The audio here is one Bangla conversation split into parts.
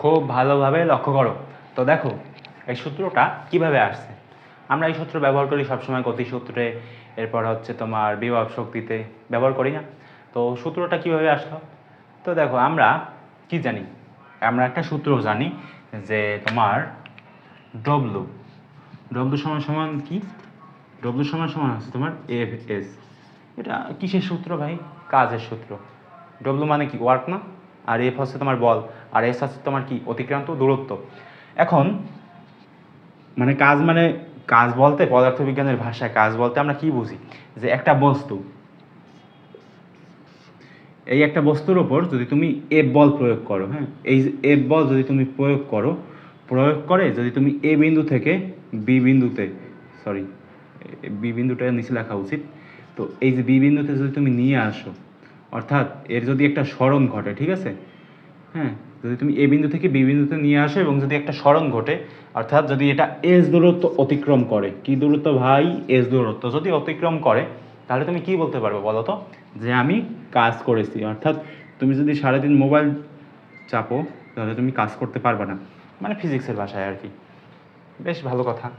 খুব ভালোভাবে লক্ষ্য করো। তো দেখো, এই সূত্রটা কীভাবে আসছে? আমরা এই সূত্র ব্যবহার করি সবসময় গতি সূত্রে, এরপর হচ্ছে তোমার বিভব শক্তিতে, ব্যবহার করি না। তো সূত্রটা কীভাবে আসলো? তো দেখো, আমরা কি জানি? আমরা একটা সূত্র জানি যে তোমার ডব্লু ডব্লু সমান সমান কি? ডব্লু সমান সমান আছে তোমার এফ এস এটা কিসের সূত্র ভাই? কাজের সূত্র। ডব্লু মানে কি? ওয়ার্ক না? আর এফ হচ্ছে তোমার বল। আর এস হচ্ছে তোমার কি? অতিক্রান্ত দূরত্ব। এখন মানে কাজ মানে কাজ বলতে পদার্থবিজ্ঞানের ভাষায় কাজ বলতে আমরা কি বুঝি? যে একটা বস্তু, এই একটা বস্তুর ওপর যদি তুমি এফ বল প্রয়োগ করো হ্যাঁ? এই এফ বল যদি তুমি প্রয়োগ করো, প্রয়োগ করে যদি তুমি এ বিন্দু থেকে বি বিন্দুতে সরি বি বিন্দুটা নিচে লেখা উচিত। তো এই যে বি বিন্দুতে যদি তুমি নিয়ে আসো, অর্থাৎ এর যদি একটা স্মরণ ঘটে, ঠিক আছে? হ্যাঁ যদি তুমি এ বিন্দু থেকে বি বিন্দুতে নিয়ে আসো এবং যদি একটা স্মরণ ঘটে, অর্থাৎ যদি এটা এস দূরত্ব অতিক্রম করে, কি দূরত্ব ভাই? এস দূরত্ব। যদি অতিক্রম করে, তাহলে তুমি কি বলতে পারবে বলো তো? যে আমি কাজ করেছি। অর্থাৎ তুমি যদি সারাদিন মোবাইল চাপো, তাহলে তুমি কাজ করতে পারবে না। মানে ফিজিক্সের ভাষায় আর কি। বেশ ভালো কথা।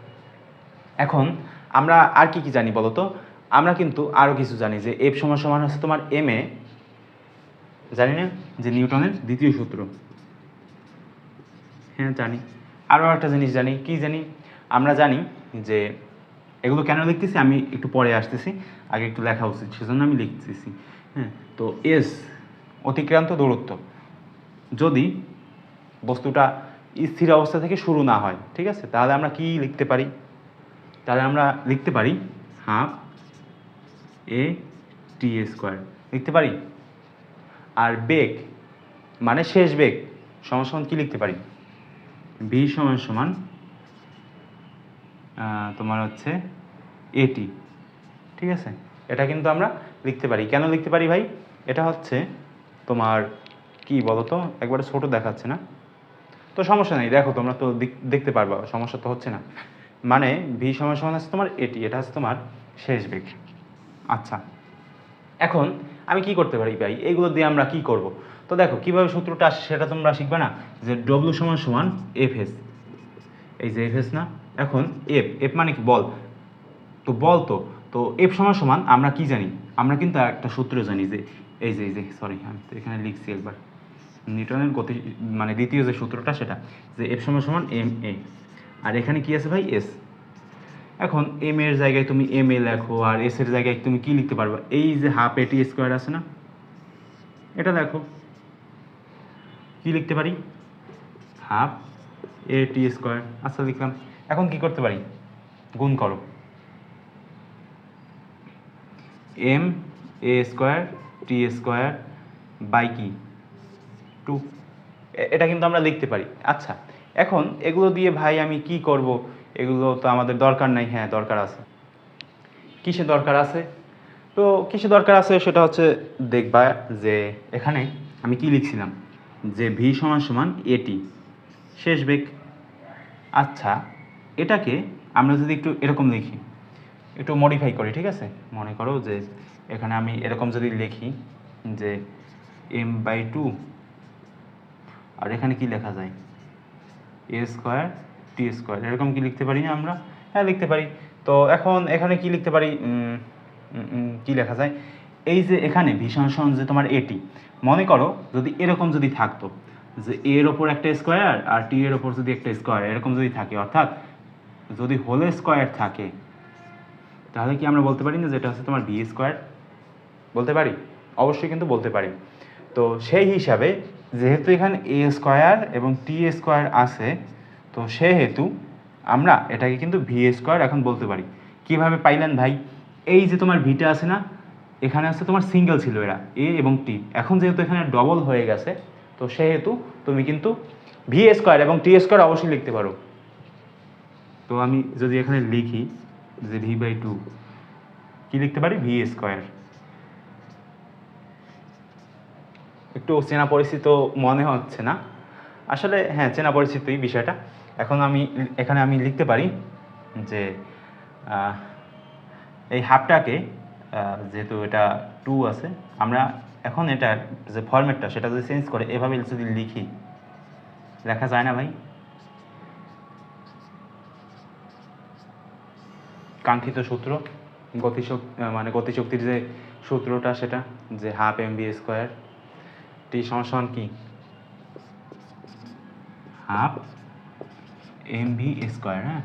এখন আমরা আর কি কি জানি বলো তো? আমরা কিন্তু আরও কিছু জানি যে এফ সমান সমান হচ্ছে তোমার এম এ জানি না, যে নিউটনের দ্বিতীয় সূত্র। হ্যাঁ জানি। আরও একটা জিনিস জানি, কি জানি? আমরা জানি যে এগুলো কেন লিখতেছি? আমি একটু পরে আসতেছি, আগে একটু লেখা উচিত, সেজন্য আমি লিখতেছি। হ্যাঁ তো এস, অতিক্রান্ত দূরত্ব। যদি বস্তুটা স্থির অবস্থা থেকে শুরু না হয়, ঠিক আছে? তাহলে আমরা কি লিখতে পারি? তাহলে আমরা লিখতে পারি হাফ এ টি স্কোয়ার। লিখতে পারি? আর বেগ মানে শেষ বেগ, সমান সমান কি লিখতে পারি? ভি সমান সমান তোমার হচ্ছে এটি ঠিক আছে? এটা কিন্তু আমরা লিখতে পারি। কেন লিখতে পারি ভাই? এটা হচ্ছে তোমার, কি বলো তো একবারে ছোট দেখাচ্ছে না। তো সমস্যা নেই, দেখো তোমরা তো দেখ- দেখতে পারবা, সমস্যা তো হচ্ছে না। মানে ভি সমান সমান আছে তোমার এটি এটা হচ্ছে তোমার শেষ বেগ। আচ্ছা এখন আমি কি করতে পারি ভাই? এগুলো দিয়ে আমরা কি করব? তো দেখো, কীভাবে সূত্রটা আসে সেটা তোমরা শিখবে না? যে ডব্লিউ সমান সমান এফ এস এই যে এফ এস না? এখন এফ এফ মানে কি? বল। তো বল তো। তো এফ সমান সমান আমরা কি জানি? আমরা কিন্তু একটা সূত্র জানি যে, এই যে এই যে সরি আমি তো এখানে লিখছি একবার। নিউটনের গতি মানে দ্বিতীয় যে সূত্রটা সেটা, যে এফ সমান সমান এম এ আর এখানে কি আছে ভাই? এস এখন এম এর জায়গায় তুমি এম এ লেখো আর এস এর জায়গায় তুমি কি লিখতে পারবে? এই যে হাফ এটি স্কোয়ার আছে না? এটা দেখো। কি লিখতে পারি? হাফ এ টি স্কোয়ার আচ্ছা লিখলাম। এখন কি করতে পারি? গুণ করো। M A square T square by কি? টু এটা কিন্তু আমরা লিখতে পারি। আচ্ছা এখন এগুলো দিয়ে ভাই আমি কি করব? এগুলো তো আমাদের দরকার নাই হ্যাঁ দরকার আছে। কিসে দরকার আছে? তো কিসে দরকার আছে সেটা হচ্ছে দেখবা যে এখানে আমি কি লিখছিলাম? যে ভি সমান সমান এটি শেষ বেগ। আচ্ছা এটাকে আমরা যদি একটু এরকম লিখি, একটু মডিফাই করি, ঠিক আছে? মনে করো যে এখানে আমি এরকম যদি লিখি যে এম বাই টু আর এখানে কি লেখা যায়? এ স্কোয়ার টি স্কোয়ার এরকম কি লিখতে পারি না আমরা? হ্যাঁ লিখতে পারি। তো এখন এখানে কি লিখতে পারি? কি লেখা যায়? এই যে এখানে ভীষণ যে তোমার এটি মনে করো যদি এরকম যদি থাকতো যে এ এর ওপর একটা স্কোয়ার আর টি এর ওপর যদি একটা স্কোয়ার এরকম যদি থাকে, অর্থাৎ যদি হোল স্কোয়ার থাকে, তাহলে কি আমরা বলতে পারি না যেটা হচ্ছে তোমার বি স্কোয়ার বলতে পারি? অবশ্যই কিন্তু বলতে পারি। তো সেই হিসাবে যেহেতু এখানে এ স্কোয়ার এবং টি স্কোয়ার আছে তো সেহেতু আমরা এটাকে কিন্তু ভি স্কোয়ার এখন বলতে পারি। কীভাবে পাইলেন ভাই? এই যে তোমার ভিটা আছে না, এখানে আছে তোমার সিঙ্গেল ছিল এরা এ এবং টি এখন যেহেতু এখানে ডবল হয়ে গেছে, তো সেহেতু তুমি কিন্তু ভি স্কোয়ার এবং টি স্কোয়ার অবশ্যই লিখতে পারো। তো আমি যদি এখানে লিখি যে ভি বাই টু কী লিখতে পারি? ভি স্কোয়ার একটু চেনা পরিচিত মনে হচ্ছে না। আসলে হ্যাঁ চেনা পরিচিতই বিষয়টা। এখন আমি, এখানে আমি লিখতে পারি যে এই হাফটাকে যেহেতু এটা টু আছে, আমরা এখন এটা যে ফরম্যাটটা, সেটা যদি চেঞ্জ করে, এভাবে যদি লিখি দেখা যায় না ভাই? কাঙ্ক্ষিত সূত্র, গতিশক্তি মানে গতিশক্তির যে সূত্রটা, সেটা, যে half M B square T সমান কি? হাফ এম ভি স্কোয়ার হ্যাঁ?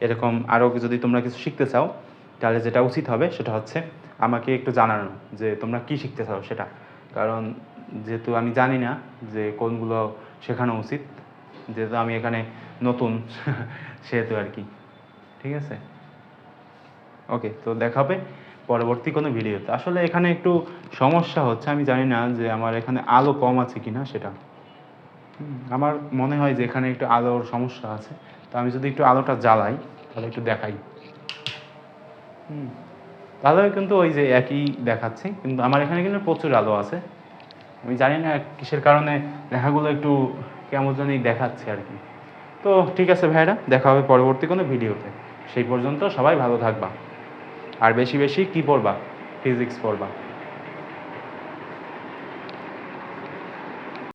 এরকম আরও যদি তোমরা কিছু শিখতে চাও, তাহলে যেটা উচিত হবে সেটা হচ্ছে আমাকে একটু জানানো যে তোমরা কি শিখতে চাও সেটা। কারণ যেহেতু আমি জানি না যে কোনগুলো শেখানো উচিত, যেহেতু আমি এখানে নতুন, সেহেতু আর কি। ঠিক আছে? ওকে তো দেখা হবে পরবর্তী কোনো ভিডিওতে। আসলে এখানে একটু সমস্যা হচ্ছে, আমি জানি না যে আমার এখানে আলো কম আছে কিনা সেটা। আমার মনে হয় যে এখানে একটু আলোর সমস্যা আছে। তো আমি যদি একটু আলোটা জ্বালাই, তাহলে একটু দেখাই। হুম। তাহলে কিন্তু ওই যে একই দেখাচ্ছে, কিন্তু আমার এখানে কিন্তু প্রচুর আলো আছে। আমি জানি না কিসের কারণে লেখাগুলো একটু কেমন জানি দেখাচ্ছে আর কি। তো ঠিক আছে ভাইরা দেখা হবে পরবর্তী কোনো ভিডিওতে। সেই পর্যন্ত সবাই ভালো থাকবা। আর বেশি বেশি কি পড়বা? ফিজিক্স পড়বা।